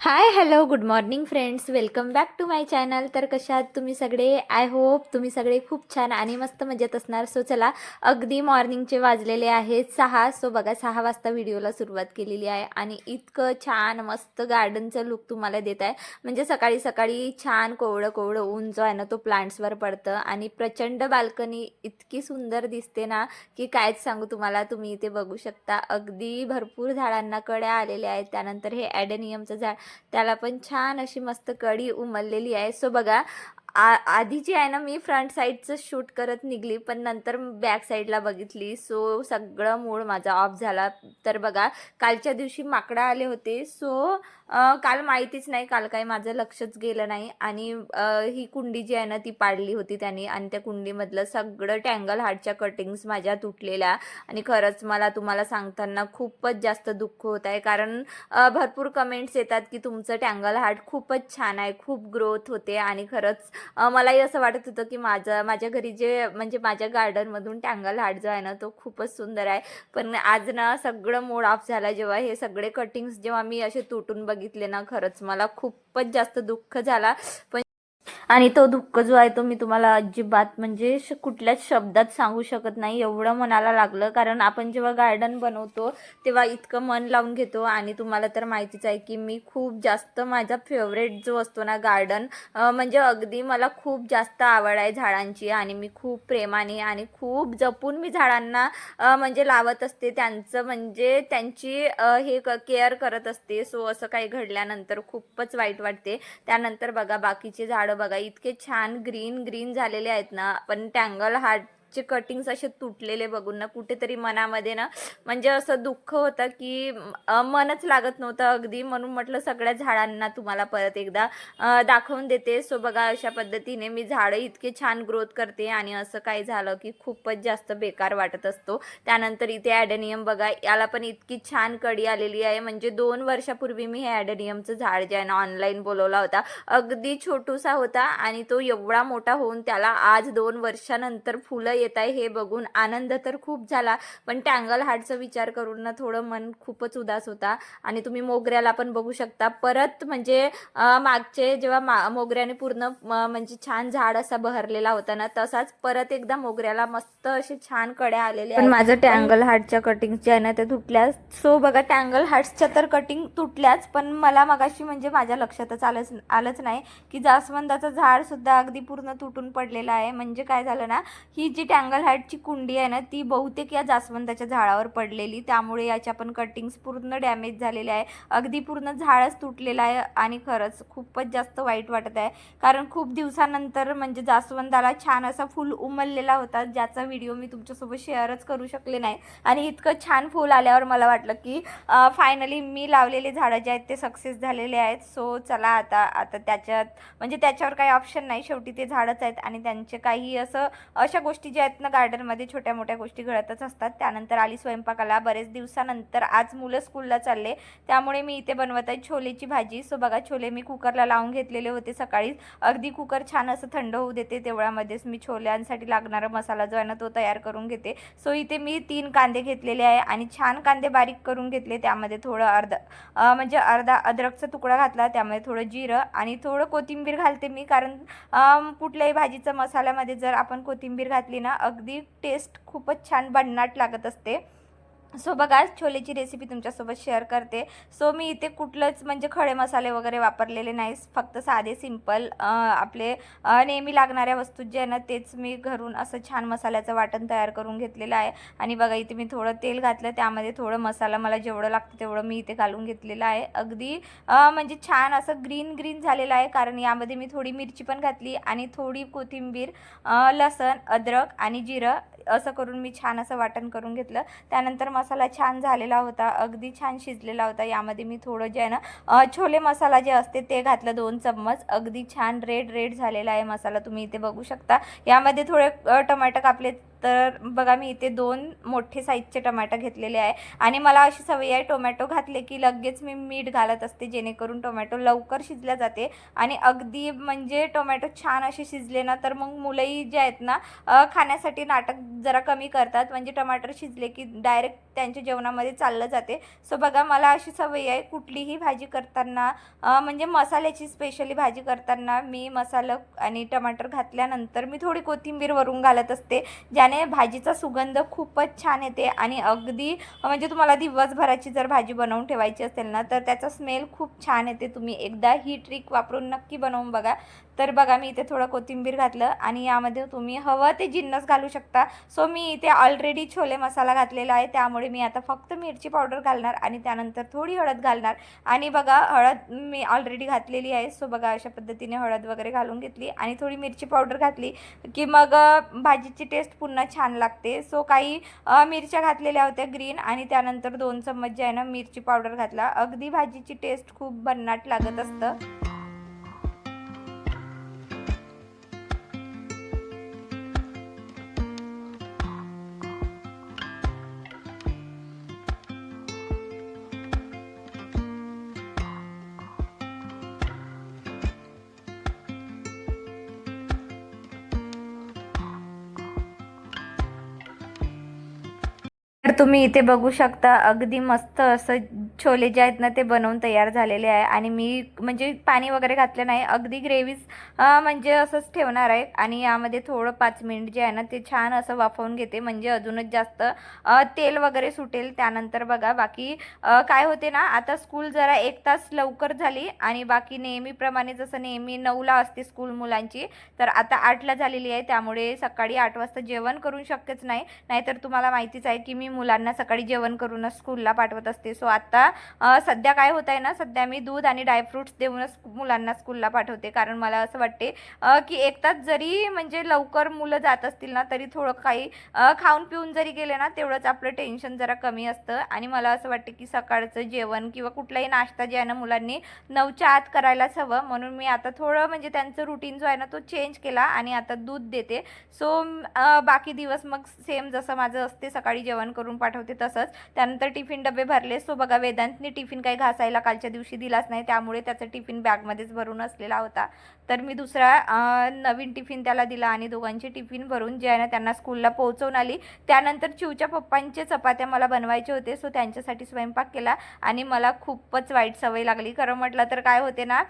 Hi hello good morning friends welcome back to my channel तर कशा आहात तुम्ही सगळे? आय होप तुम्ही सगळे खूप छान आणि मस्त मजेत असणार. सो चला अगदी मॉर्निंगचे वाजलेले आहेत सहा. सो बघा सहा वाजता व्हिडिओला सुरुवात केलेली आहे आणि इतकं छान मस्त गार्डनचं लुक तुम्हाला देत आहे. म्हणजे सकाळी सकाळी छान कोवळं कोवळं ऊन जो आहे ना तो प्लांट्सवर पडतं आणि प्रचंड बाल्कनी इतकी सुंदर दिसते ना की कायच सांगू तुम्हाला तुम्ही इथे बघू शकता. अगदी भरपूर झाडांना कड्या आलेल्या आहेत. त्यानंतर हे ॲडेनियमचं झाड त्याला पण छान अशी मस्त कडी उमललेली आहे. सो बघा आ आधी जी आहे ना मी फ्रंट साईडचं शूट करत निघली पण नंतर बॅक साईडला बघितली. सो सगळं मूड माझा ऑफ झाला. तर बघा कालच्या दिवशी माकडं आले होते. सो काल माहितीच नाही काल काही माझं लक्षच गेलं नाही आणि ही कुंडी जी आहे ना ती पाडली होती त्यांनी आणि त्या कुंडीमधलं सगळं टँगल हार्टच्या कटिंग्स माझ्या तुटलेल्या आणि खरंच मला तुम्हाला सांगताना खूपच जास्त दुःख होत आहे. कारण भरपूर कमेंट्स येतात की तुमचं टँगल हार्ट खूपच छान आहे खूप ग्रोथ होते आणि खरंच मलाही असं वाटत होतं की माझं माझ्या घरी जे म्हणजे माझ्या गार्डनमधून टँगल हार्ट जो आहे ना तो खूपच सुंदर आहे. पण आज ना सगळं मोड ऑफ झाला जेव्हा हे सगळे कटिंग्स जेव्हा मी असे तुटून बघितले ना खरंच. मला खूपच जास्त दुःख झाला. पण आणि तो दुःख जो आहे तो मी तुम्हाला अजिबात म्हणजे कुठल्याच शब्दात सांगू शकत नाही. एवढं मनाला लागलं. कारण आपण जेव्हा गार्डन बनवतो तेव्हा इतकं मन लावून घेतो. आणि तुम्हाला तर माहितीच आहे की मी खूप जास्त माझा फेवरेट जो असतो ना गार्डन म्हणजे अगदी मला खूप जास्त आवड आहे झाडांची. आणि मी खूप प्रेमाने आणि खूप जपून मी झाडांना म्हणजे लावत असते. त्यांचं म्हणजे त्यांची हे केअर करत असते. सो असं काही घडल्यानंतर खूपच वाईट वाटते. त्यानंतर बघा बाकीचे झाडं बघा इतके छान ग्रीन ग्रीन झालेले आहेत ना पण टँगल चे कटिंग्स असे तुटलेले बघून ना कुठेतरी मनामध्ये ना म्हणजे असं दुःख होतं की मनच लागत नव्हतं अगदी. म्हणून म्हटलं सगळ्या झाडांना तुम्हाला परत एकदा दाखवून देते. सो बघा अशा पद्धतीने मी झाडं इतके छान ग्रोथ करते आणि असं काही झालं की खूपच जास्त बेकार वाटत असतो. त्यानंतर इथे ॲडेनियम बघा याला पण इतकी छान कडी आलेली आहे. म्हणजे दोन वर्षापूर्वी मी हे ॲडेनियमचं झाड जे आहे ना ऑनलाईन बोलवला होता अगदी छोटूसा होता आणि तो एवढा मोठा होऊन त्याला आज दोन वर्षानंतर फुलं येत आहे हे बघून आनंद तर खूप झाला पण टँगल हार्टचा विचार करून ना थोडं मन खूपच उदास होता. आणि तुम्ही मोगऱ्याला पण बघू शकता. परत म्हणजे मागचे जेव्हा मा मोगऱ्याने पूर्ण म्हणजे छान झाड असा बहरलेला होता ना तसाच परत एकदा मोगऱ्याला मस्त असे छान कड्या आलेल्या पण माझं टँगल हार्टच्या कटिंग जे आहे ना ते तुटल्या सो बघा टँगल हार्ट्सच्या तर कटिंग तुटल्याच पण मला मगाशी म्हणजे माझ्या लक्षातच आलंच आलंच नाही की जास्वंदाचं झाड सुद्धा अगदी पूर्ण तुटून पडलेलं आहे. म्हणजे काय झालं ना ही जी टँगल हार्टची कुंडी आहे ना ती बहुतेक या जास्वंदाच्या झाडावर पडलेली. त्यामुळे याच्या पण कटिंग्स पूर्ण डॅमेज झालेले आहे. अगदी पूर्ण झाडच तुटलेलं आहे आणि खरंच खूपच जास्त वाईट वाटत आहे. कारण खूप दिवसानंतर म्हणजे जास्वंदाला छान असा फुल उमललेला होता ज्याचा व्हिडिओ मी तुमच्यासोबत शेअरच करू शकले नाही. आणि इतकं छान फुल आल्यावर मला वाटलं की फायनली मी लावलेले झाडं जे आहेत ते सक्सेस झालेले आहेत. सो चला आता आता त्याच्यात म्हणजे त्याच्यावर काही ऑप्शन नाही. शेवटी ते झाडच आहेत आणि त्यांचे काही असं अशा गोष्टी ज्या आहेत ना गार्डनमध्ये छोट्या मोठ्या गोष्टी घडतच असतात. त्यानंतर आली स्वयंपाकाला. बरेच दिवसानंतर आज मुलं स्कूलला चालले. त्यामुळे मी इथे बनवत आहे छोलेची भाजी. सो बघा छोले मी कुकरला लावून घेतलेले होते सकाळीच अगदी कुकर छान असं थंड होऊ देते. तेवढ्यामध्येच मी छोल्यांसाठी लागणारा मसाला जो आहे ना तो तयार करून घेते. सो इथे मी तीन कांदे घेतलेले आहे आणि छान कांदे बारीक करून घेतले. त्यामध्ये थोडं अर्धा म्हणजे अर्धा अद्रकचा तुकडा घातला. त्यामध्ये थोडं जिरं आणि थोडं कोथिंबीर घालते मी. कारण कुठल्याही भाजीचं मसाल्यामध्ये जर आपण कोथिंबीर घातली ना अगदी टेस्ट खूपच छान भन्नाट लागत असते. सो बघा छोलेची रेसिपी तुमच्यासोबत शेअर करते. सो मी इथे कुठलंच म्हणजे खडे मसाले वगैरे वापरलेले नाही फक्त साधे सिंपल आपले नेहमी लागणाऱ्या वस्तू जे आहे ना तेच मी घरून असं छान मसाल्याचं वाटण तयार करून घेतलेलं आहे. आणि बघा इथे मी थोडं तेल घातलं त्यामध्ये थोडं मसाला मला जेवढं लागतं तेवढं मी इथे घालून घेतलेलं आहे. अगदी म्हणजे छान असं ग्रीन ग्रीन झालेलं आहे कारण यामध्ये मी थोडी मिरची पण घातली आणि थोडी कोथिंबीर लसण अद्रक आणि जिरं असं करून मी छान असं वाटण करून घेतलं. त्यानंतर मसाला छान झालेला होता अगदी छान शिजलेला होता. यामध्ये मी थोडं जे आहे ना छोले मसाला जे असते ते घातलं दोन चम्मच. अगदी छान रेड रेड झालेला आहे मसाला तुम्ही इथे बघू शकता. यामध्ये थोडे अ, टमाटर कापले तर बघा मी इथे दोन मोठे साईजचे टमॅटो घेतलेले आहे. आणि मला अशी सवय आहे टोमॅटो घातले की लगेच मी मीठ घालत असते जेणेकरून टोमॅटो लवकर शिजल्या जाते. आणि अगदी म्हणजे टोमॅटो छान असे शिजले ना तर मग मुलंही जे आहेत ना खाण्यासाठी नाटक जरा कमी करतात. म्हणजे टमाटर शिजले की डायरेक्ट त्यांच्या जेवणामध्ये चाललं जाते. सो बघा मला अशी सवय आहे कुठलीही भाजी करताना म्हणजे मसाल्याची स्पेशली भाजी करताना मी मसाला आणि टमाटर घातल्यानंतर मी थोडी कोथिंबीर वरून घालत असते ज्याने भाजीचा सुगंध खूपच छान येते आणि अगदी म्हणजे तुम्हाला दिवसभराची जर भाजी बनवून ठेवायची असेल ना तर त्याचा स्मेल खूप छान येते. तुम्ही एकदा ही ट्रिक वापरून नक्की बनवून बघा. तर बघा मी इथे थोडं कोथिंबीर घातलं आणि यामध्ये तुम्ही हवं ते जिन्नस घालू शकता. सो मी इथे ऑलरेडी छोले मसाला घातलेला आहे. त्यामुळे मी आता फक्त मिरची पावडर घालणार आणि त्यानंतर थोडी हळद घालणार. आणि बघा हळद मी ऑलरेडी घातलेली आहे. सो बघा अशा पद्धतीने हळद वगैरे घालून घेतली आणि थोडी मिरची पावडर घातली की मग भाजीची टेस्ट पुन्हा छान लागते. सो काही मिरच्या घातलेल्या होत्या ग्रीन आणि त्यानंतर दोन चम्मच जे आहे ना मिरची पावडर घातला. अगदी भाजीची टेस्ट खूप भन्नाट लागत असतं. तर तुम्ही इथे बघू शकता अगदी मस्त असं छोले जे आहेत ना ते बनवून तयार झालेले आहे. आणि मी म्हणजे पाणी वगैरे घातलं नाही. अगदी ग्रेव्हीज म्हणजे असंच ठेवणार आहे. आणि यामध्ये थोडं पाच मिनिट जे आहे ना ते छान असं वाफवून घेते. म्हणजे अजूनच जास्त तेल वगैरे सुटेल त्यानंतर बघा. बाकी काय होते ना आता स्कूल जरा एक तास लवकर झाली. आणि बाकी नेहमीप्रमाणे जसं नेहमी नऊला असते स्कूल मुलांची तर आता आठला झालेली आहे. त्यामुळे सकाळी आठ वाजता जेवण करून शक्यच नाही. नाहीतर तुम्हाला माहितीच आहे की मी मुलांना सकाळी जेवण करूनच स्कूलला पाठवत असते. सो आता अ, सध्या काय होत आहे ना सध्या मी दूध आणि ड्रायफ्रुट्स देऊनच मुलांना स्कूलला पाठवते. कारण मला असं वाटते की एक तास जरी म्हणजे लवकर मुलं जात असतील ना तरी थोडं काही खाऊन पिऊन जरी गेले ना तेवढंच आपलं टेन्शन जरा कमी असतं. आणि मला असं वाटते की सकाळचं जेवण किंवा कुठलाही नाश्ता जे आहे ना मुलांनी नऊच्या आत करायलाच हवं. म्हणून मी आता थोडं म्हणजे त्यांचं रुटीन जो आहे ना तो चेंज केला आणि आता दूध देते. सो बाकी दिवस मग सेम जसं माझं असते सकाळी जेवण करून पाठवते तसंच. त्यानंतर टिफिन डबे भरले. सो बघा वेदांतने टिफिन काही घासायला कालच्या दिवशी दिलाच नाही त्यामुळे त्याचा टिफिन बॅगमध्येच भरून असलेला होता. तर मी दुसरा नवीन टिफिन त्याला दिला आणि दोघांचे टिफिन भरून जे आहे ना त्यांना स्कूलला पोहोचवून आली. त्यानंतर चिवच्या पप्पांचे चपात्या मला बनवायचे होते सो त्यांच्यासाठी स्वयंपाक केला आणि मला खूपच वाईट सवय लागली. खरं म्हटलं तर काय होते ना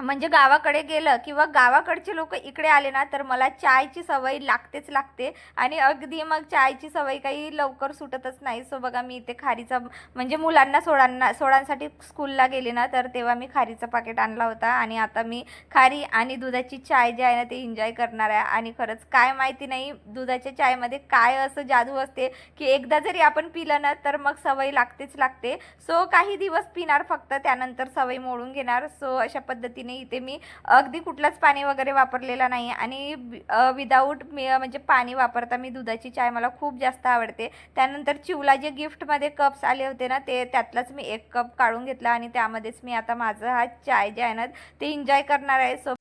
म्हणजे गावाकडे गेलं किंवा गावाकडचे लोक इकडे आले ना तर मला चायची सवय लागतेच लागते. आणि अगदी मग चायची सवय काही लवकर सुटतच नाही. सो बघा मी इथे खारीचा म्हणजे मुलांना सोडांना सोडांसाठी स्कूलला गेले ना तर तेव्हा मी खारीचं पाकिट आणला होता. आणि आता मी खारी आणि दुधाची चाय जी आहे ना ते एन्जॉय करणार आहे. आणि खरंच काय माहिती नाही दुधाच्या चायमध्ये काय असं जादू असते की एकदा जरी आपण पिलं ना तर मग सवय लागतेच लागते. सो काही दिवस पिणार फक्त त्यानंतर सवय मोडून घेणार. सो अशा पद्धतीने इथे मी अगदी कुठलाच पाणी वगैरे वापरलेला नाही आणि विदाऊट मी म्हणजे पाणी वापरता मी दुधाची चाय मला खूप जास्त आवडते. त्यानंतर चिवला जे गिफ्टमध्ये कप्स आले होते ना ते त्यातलाच मी एक कप काढून घेतला आणि त्यामध्येच मी आता माझं हा चाय जे आहे ना ते एन्जॉय करणार आहे. सो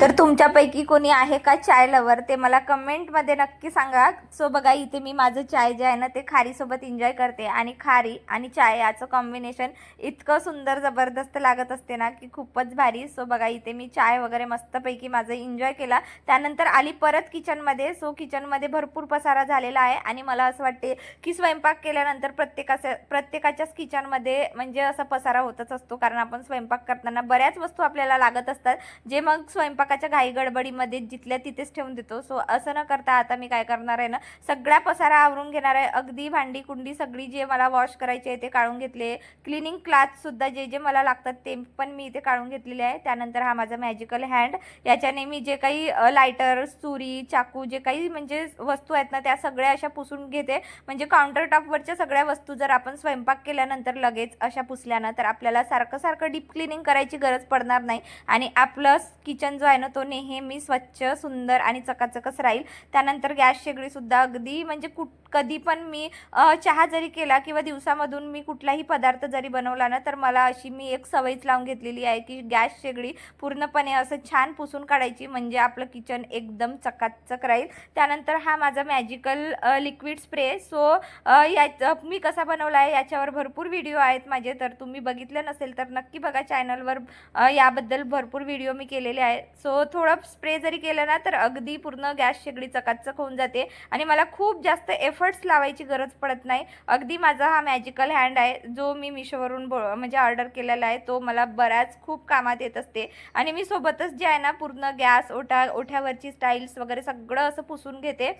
तर तुमच्यापैकी कोणी आहे का चाय लवर ते मला कमेंटमध्ये नक्की सांगा. सो बघा इथे मी माझं चाय जे आहे ना ते खारीसोबत एन्जॉय करते. आणि खारी आणि चाय याचं कॉम्बिनेशन इतकं सुंदर जबरदस्त लागत असते ना की खूपच भारी. सो बघा इथे मी चाय वगैरे मस्तपैकी माझं एन्जॉय केला. त्यानंतर आली परत किचनमध्ये सो किचनमध्ये भरपूर पसारा झालेला आहे. आणि मला असं वाटते की स्वयंपाक केल्यानंतर प्रत्येकाच्या प्रत्येकाच्याच किचनमध्ये म्हणजे असा पसारा होतच असतो. कारण आपण स्वयंपाक करताना बऱ्याच वस्तू आपल्याला लागत असतात. जे मग स्वयंपाक स्वयंपाकाच्या घाई गडबडीमध्ये जिथल्या तिथेच ठेवून देतो. सो असं न करता आता मी काय करणार आहे ना सगळ्या पसारा आवरून घेणार आहे. अगदी भांडी कुंडी सगळी जे मला वॉश करायची आहे ते काढून घेतले क्लिनिंग क्लाथसुद्धा जे जे मला लागतात ते पण मी इथे काढून घेतलेले आहे. त्यानंतर हा माझा मॅजिकल हँड याच्याने मी जे काही लायटर सुरी चाकू जे काही म्हणजे वस्तू आहेत ना त्या सगळ्या अशा पुसून घेते. म्हणजे काउंटर टॉपवरच्या सगळ्या वस्तू जर आपण स्वयंपाक केल्यानंतर लगेच अशा पुसल्यानं तर आपल्याला सारखं सारखं डीप क्लिनिंग करायची गरज पडणार नाही. आणि आपलं किचन जो आहे असल्यानं तो नेहमी स्वच्छ सुंदर आणि चकाचकच राहील. त्यानंतर गॅस शेगडीसुद्धा अगदी म्हणजे कुठ कधी पण मी चहा जरी केला किंवा दिवसामधून मी कुठलाही पदार्थ जरी बनवला ना तर मला अशी मी एक सवयच लावून घेतलेली आहे की गॅस शेगडी पूर्णपणे असं छान पुसून काढायची म्हणजे आपलं किचन एकदम चकाचक राहील. त्यानंतर हा माझा मॅजिकल लिक्विड स्प्रे सो या मी कसा बनवला आहे याच्यावर भरपूर व्हिडिओ आहेत माझे. तर तुम्ही बघितलं नसेल तर नक्की बघा चॅनलवर याबद्दल भरपूर व्हिडिओ मी केलेले आहे सो थोडं स्प्रे जरी केलं ना तर अगदी पूर्ण गॅस शेगडी चकाचक होऊन जाते. आणि मला खूप जास्त एफ एफर्ट्स लावायची गरज पडत नाही. अगदी माझा हा मॅजिकल हँड आहे. जो मी मिशोवरून बो म्हणजे ऑर्डर केलेला आहे तो मला बऱ्याच खूप कामात येत असते. आणि मी सोबतच जे आहे ना पूर्ण गॅस ओठा ओठ्यावरची स्टाईल्स वगैरे सगळं असं पुसून घेते.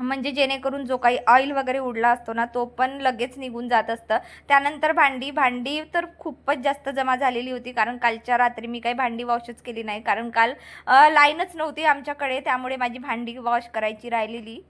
म्हणजे जेणेकरून जो काही ऑइल वगैरे उडला असतो ना तो पण लगेच निघून जात असतं. त्यानंतर भांडी भांडी तर खूपच जास्त जमा झालेली होती कारण कालच्या रात्री मी काही भांडी वॉशच केली नाही. कारण काल लाईनच नव्हती आमच्याकडे त्यामुळे माझी भांडी वॉश करायची राहिलेली.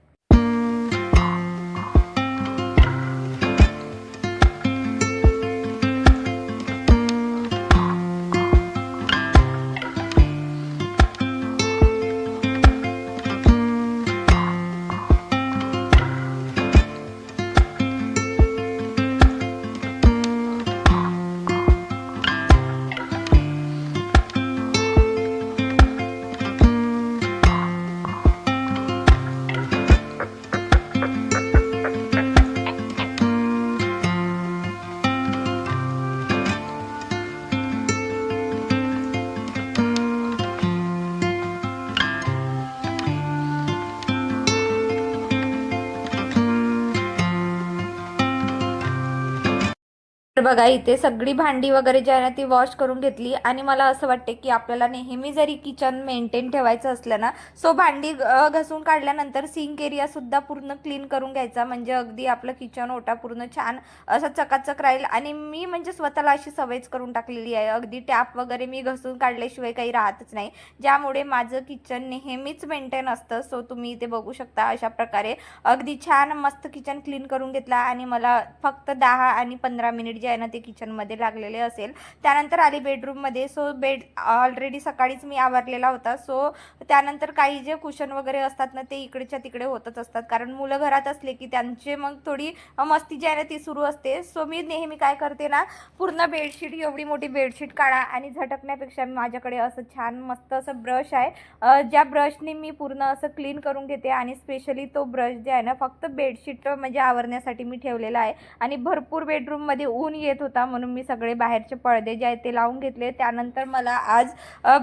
बघा इथे सगळी भांडी वगैरे जी आहे ना ती वॉश करून घेतली. आणि मला असं वाटते की आपल्याला नेहमी जरी किचन मेंटेन ठेवायचं असलं ना सो भांडी घसून घासून काढल्यानंतर सिंक एरिया सुद्धा पूर्ण क्लीन करून घ्यायचा. म्हणजे अगदी आपलं किचन ओटा पूर्ण छान असं चकाचक राहील. आणि मी म्हणजे स्वतःला अशी सवयच करून टाकलेली आहे. अगदी टॅप वगैरे मी घासून काढल्याशिवाय काही राहतच नाही. ज्यामुळे माझं किचन नेहमीच मेंटेन असतं. सो तुम्ही इथे बघू शकता अशा प्रकारे. अगदी छान मस्त किचन क्लीन करून घेतला. आणि मला फक्त दहा आणि पंधरा मिनिट जे आहे ना ते किचनमध्ये लागलेले असेल. त्यानंतर आली बेडरूममध्ये सो बेड ऑलरेडी सकाळीच मी आवरलेला होता. सो त्यानंतर काही जे कुशन वगैरे असतात ना ते इकडच्या तिकडे होतच असतात. कारण मुलं घरात असले की त्यांचे मग थोडी मस्ती जी आहे ना ती सुरू असते. सो मी नेहमी काय करते ना पूर्ण बेडशीट एवढी मोठी बेडशीट काढा आणि झटकण्यापेक्षा माझ्याकडे असं छान मस्त असं ब्रश आहे. ज्या ब्रशने मी पूर्ण असं क्लीन करून घेते आणि स्पेशली तो ब्रश जे आहे ना फक्त बेडशीट म्हणजे आवरण्यासाठी मी ठेवलेला आहे. आणि भरपूर बेडरूममध्ये ऊन येत होता म्हणून मी सगळे बाहेरचे पडदे जे आहेत ते लावून घेतले. त्यानंतर मला आज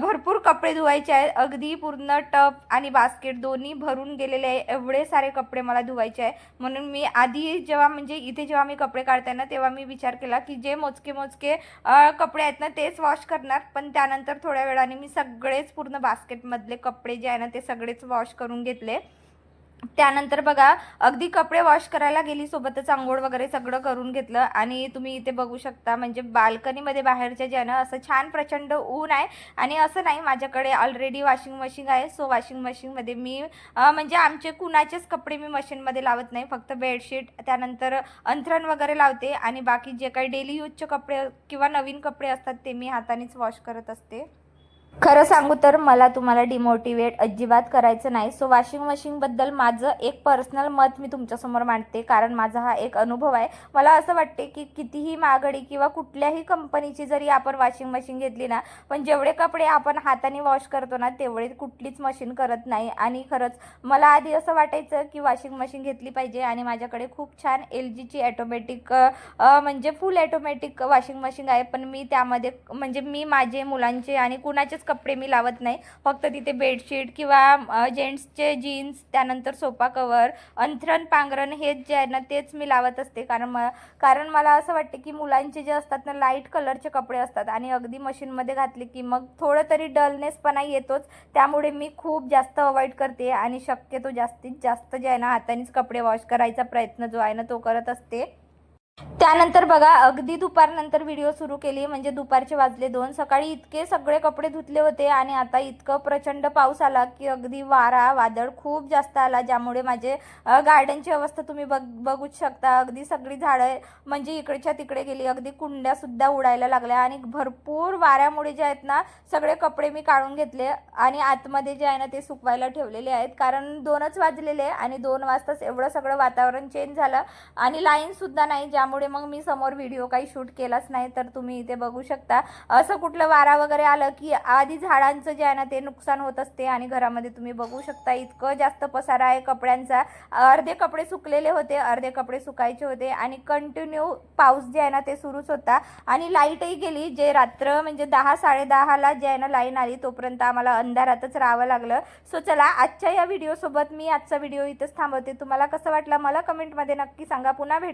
भरपूर कपडे धुवायचे आहेत. अगदी पूर्ण टप आणि बास्केट दोन्ही भरून गेलेले आहे. एवढे सारे कपडे मला धुवायचे आहे. म्हणून मी आधी जेव्हा म्हणजे इथे जेव्हा मी कपडे काढते ना तेव्हा मी विचार केला की जे मोजके मोजके कपडे आहेत ना तेच वॉश करणार. पण त्यानंतर थोड्या वेळाने मी सगळेच पूर्ण बास्केटमधले कपडे जे आहे ना ते सगळेच वॉश करून घेतले. त्यानंतर बघा अगदी कपडे वॉश करायला गेली सोबतच आंघोळ वगैरे सगळं करून घेतलं आणि तुम्ही इथे बघू शकता म्हणजे बाल्कनीमध्ये बाहेरच्या ज्या ना असं छान प्रचंड ऊन आहे आणि असं नाही माझ्याकडे ऑलरेडी वॉशिंग मशीन आहे सो वॉशिंग मशीनमध्ये मी म्हणजे आमचे कुणाचेच कपडे मी मशीनमध्ये लावत नाही फक्त बेडशीट त्यानंतर अंथरण वगैरे लावते आणि बाकी जे काही डेली यूजचे कपडे किंवा नवीन कपडे असतात ते मी हातानेच वॉश करत असते. खरं सांगू तर मला तुम्हाला डिमोटिवेट अजिबात करायचं नाही. सो वॉशिंग मशीनबद्दल माझं एक पर्सनल मत मी तुमच्यासमोर मांडते. कारण माझा हा एक अनुभव आहे. मला असं वाटते की कितीही महागडी किंवा कुठल्याही कंपनीची जरी आपण वॉशिंग मशीन घेतली ना पण जेवढे कपडे आपण हाताने वॉश करतो ना तेवढे कुठलीच मशीन करत नाही. आणि खरंच मला आधी असं वाटायचं की वॉशिंग मशीन घेतली पाहिजे आणि माझ्याकडे खूप छान एल जीची ॲटोमॅटिक म्हणजे फुल ॲटोमॅटिक वॉशिंग मशीन आहे. पण मी त्यामध्ये म्हणजे मी माझे मुलांचे आणि कुणाचेच कपडे मी लावत नाही. फक्त तिथे बेडशीट किंवा जेंट्सचे जीन्स त्यानंतर सोफा कवर अंथरण पांघरण हेच जे आहे ना तेच मी लावत असते. कारण म कारण मला असं वाटते की मुलांचे जे असतात ना लाइट कलरचे कपडे असतात आणि अगदी मशीनमध्ये घातले की मग थोडं तरी डलनेसपणा येतोच. त्यामुळे मी खूप जास्त अवॉइड करते आणि शक्यतो जास्तीत जास्त जे आहे ना हातानेच कपडे वॉश करायचा प्रयत्न जो आहे ना तो करत असते. त्यानंतर बघा अगदी दुपारनंतर व्हिडिओ सुरू केली म्हणजे दुपारचे वाजले दोन. सकाळी इतके सगळे कपडे धुतले होते आणि आता इतकं प्रचंड पाऊस आला की अगदी वारा वादळ खूप जास्त आला ज्यामुळे माझे गार्डनची अवस्था तुम्ही बघ बघूच शकता. अगदी सगळी झाडं म्हणजे इकडच्या तिकडे गेली अगदी कुंड्यासुद्धा उडायला लागल्या आणि भरपूर वाऱ्यामुळे जे आहेत ना सगळे कपडे मी काढून घेतले आणि आतमध्ये जे आहे ना ते सुकवायला ठेवलेले आहेत. कारण दोनच वाजलेले आणि दोन वाजताच एवढं सगळं वातावरण चेंज झालं आणि लाईनसुद्धा नाही ज्या त्यामुळे मग मी समोर व्हिडिओ काही शूट केलाच नाही तर तुम्ही इथे बघू शकता. असं कुठलं वारा वगैरे आलं की आधी झाडांचं जे आहे ना ते नुकसान होत असते आणि घरामध्ये तुम्ही बघू शकता इतकं जास्त पसारा आहे कपड्यांचा. अर्धे कपडे सुकलेले होते अर्धे कपडे सुकायचे होते आणि कंटिन्यू पाऊस जे आहे ना ते सुरूच होता. आणि लाईटही गेली जे रात्र म्हणजे दहा साडेदहाला जे आहे ना लाईन आली तोपर्यंत आम्हाला अंधारातच राहावं लागलं. सो चला आजच्या या व्हिडिओसोबत मी आजचा व्हिडिओ इथंच थांबवते. तुम्हाला कसं वाटलं मला कमेंटमध्ये नक्की सांगा. पुन्हा भेट.